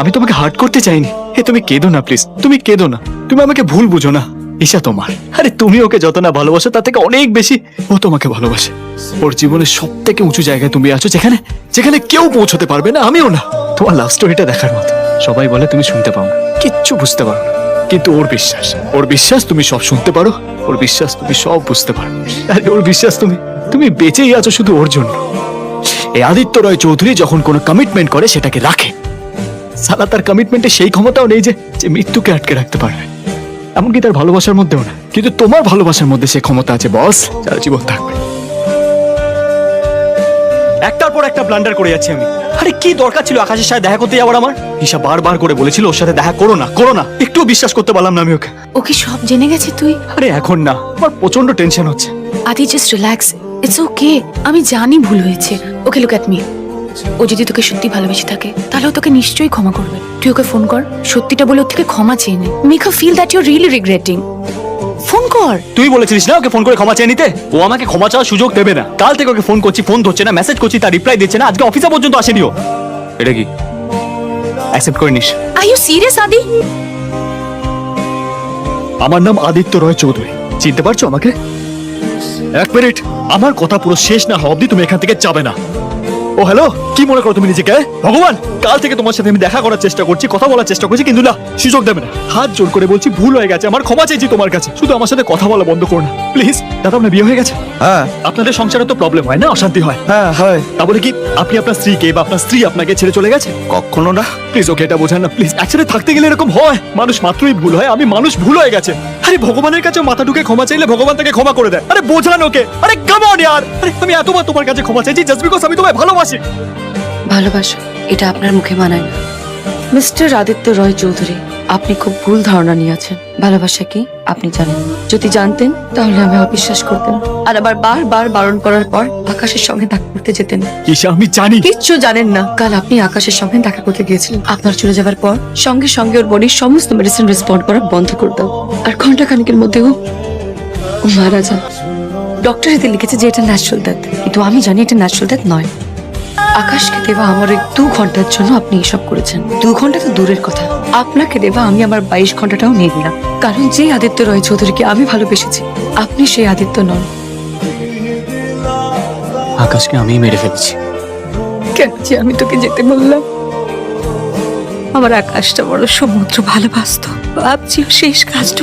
আমি তোমাকে হার্ট করতে চাইনি। হে তুমি কেঁদো না প্লিজ তুমি কেঁদো না। তুমি আমাকে ভুল বুঝো না। ঈশা তোমার। আরে, তুমি ওকে যত না ভালোবাসো, তার থেকে অনেক বেশি ও তোমাকে ভালোবাসে। ওর জীবনের সব থেকে উঁচু জায়গায় তুমি আছো যেখানে যেখানে কেউ পৌঁছতে পারবে না, আমিও না। তোমার লাভ স্টোরিটা দেখার মতো। সবাই বলে, তুমি শুনতে পাও কিচ্ছু বুঝতে পারো কিন্তু ওর বিশ্বাস ওর বিশ্বাস তুমি সব শুনতে পারো। ওর বিশ্বাস তুমি সব বুঝতে পারো। আরে, ওর বিশ্বাস তুমি তুমি বেঁচেই আছো শুধু ওর জন্য। এই আদিত্য রয় চৌধুরী যখন কোনো কমিটমেন্ট করে, সেটাকে রাখে। সালা তার কমিটমেন্টে সেই ক্ষমতাও নেই যে যে মৃত্যুকে আটকে রাখতে পারবে। এমনকি তার ভালোবাসার মধ্যেও না। কিন্তু তোমার ভালোবাসার মধ্যে সে ক্ষমতা আছে বস সারা জীবন থাকবে। একটার পর একটা ব্লান্ডার করে যাচ্ছি আমি। আরে কি দরকার ছিল আকাশের সাথে দেখা করতে যাওয়ার আমার? ঈশা বারবার করে বলেছিল ওর সাথে দেখা করো না করো না। একটু বিশ্বাস করতে পারলাম না আমি ওকে। ও কি সব জেনে গেছে তুই? আরে এখন না। আমার প্রচণ্ড টেনশন হচ্ছে। আদি জাস্ট রিল্যাক্স ইটস ওকে আমি জানি ভুল হয়েছে। ওকে লুক অ্যাট মি ও যদি তোকে সত্যি ভালোবেসে থাকে তাহলে ও তোকে নিশ্চয়ই ক্ষমা করবে। তুই ওকে ফোন কর সত্যিটা বলে ওর থেকে ক্ষমা চেয়ে নে make her feel that you really regretting phone কর। তুই বলেছিলিস না ওকে ফোন করে ক্ষমা চেয়ে নিতে? ও আমাকে ক্ষমা চাওয়ার সুযোগ দেবে না। কাল থেকে ওকে ফোন করছি ফোন ধরছে না মেসেজ করছি তার রিপ্লাই দিচ্ছে না। আজকে অফিসে পর্যন্ত আসেনি ও। এটা কি? অ্যাকসেপ্ট করে নিস। আর ইউ সিরিয়াস আদি? আমার নাম আদিত্য রয় চৌধুরী। চিনতে পারছ আমাকে? এক মিনিট। আমার কথা পুরো শেষ না হওয়া অব্দি তুমি এখান থেকে যাবে না। ও হ্যালো কি মনে করো তুমি নিজেকে? ভগবান কাল থেকে তোমার সাথে আমি দেখা করার চেষ্টা করছি কথা বলার চেষ্টা করছি কিন্তু না সুযোগ দেবে না। হাত জোর করে বলছি ভুল হয়ে গেছে আমার ক্ষমা চাইছি তোমার কাছে। শুধু আমার সাথে কথা বলা বন্ধ করো না। প্লিজ দাদা আপনার বিয়ে হয়ে গেছে? হ্যাঁ। আপনাদের সংসারে তো প্রবলেম হয় না অশান্তি হয়? হ্যাঁ হয়। তাহলে কি আপনি আপনার স্ত্রীকে বা আপনার স্ত্রী আপনাকে ছেড়ে চলে গেছে? কখনো না। প্লিজ ওকে এটা বোঝান না প্লিজ একসাথে থাকতে গেলে এরকম হয় মানুষ মাত্রই ভুল হয় আমি মানুষ ভুল হয়ে গেছে। আরে ভগবানের কাছে মাথা ঢুকে ক্ষমা চাইলে ভগবান তাকে ক্ষমা করে দেয়। আরে বোঝান ওকে। আরে কামন ইয়ার আরে আমি এতবার তোমার কাছে ক্ষমা চাইছি জাস্ট বিকজ আমি তোমায় ভালোবাসি। ভালোবাসো, এটা আপনার মুখে মানায় না। মিস্টার আদিত্য রয় চৌধুরী আপনি খুব ভুল ধারণা নিয়েছেন। ভালোবাসা কি? আপনি জানেন। যদি জানতেন তাহলে আমি অবিশ্বাস করতেন। আর আবার বারবার বারণ করার পর আকাশের সঙ্গে দেখা করতে যেতেন। ঈশা আমি জানি। কিচ্ছু জানেন না। কাল আপনি আকাশের সঙ্গে দেখা করতে গিয়েছিলেন। আপনার চলে যাওয়ার পর সঙ্গে সঙ্গে ওর বডির সমস্ত মেডিসিন রেসপন্ড করা বন্ধ করে দাও। আর ঘণ্টা খানিকের মধ্যে ও মারা যান। ডক্টর এতে লিখেছে যে এটা ন্যাচারাল ডেথ কিন্তু আমি জানি এটা ন্যাচারাল ডেথ নয়। আকাশকে দেবা আমার ওই দু ঘণ্টার জন্য আপনি এসব করেছেন। দু ঘণ্টা তো দূরের কথা। আপনাকে দেবা আমি আমার বাইশ ঘন্টাটাও নিয়ে দিলাম কারণ যে আদিত্য রয় চৌধুরীকে আমি ভালোবেসেছি। আপনি সেই আদিত্য নন। আকাশকে আমি মেরে ফেলেছি। কেন যে আমি তোকে যেতে বললাম? আমার আকাশটা বড় সমুদ্র ভালোবাসতো। ভাবছি শেষ কাজটা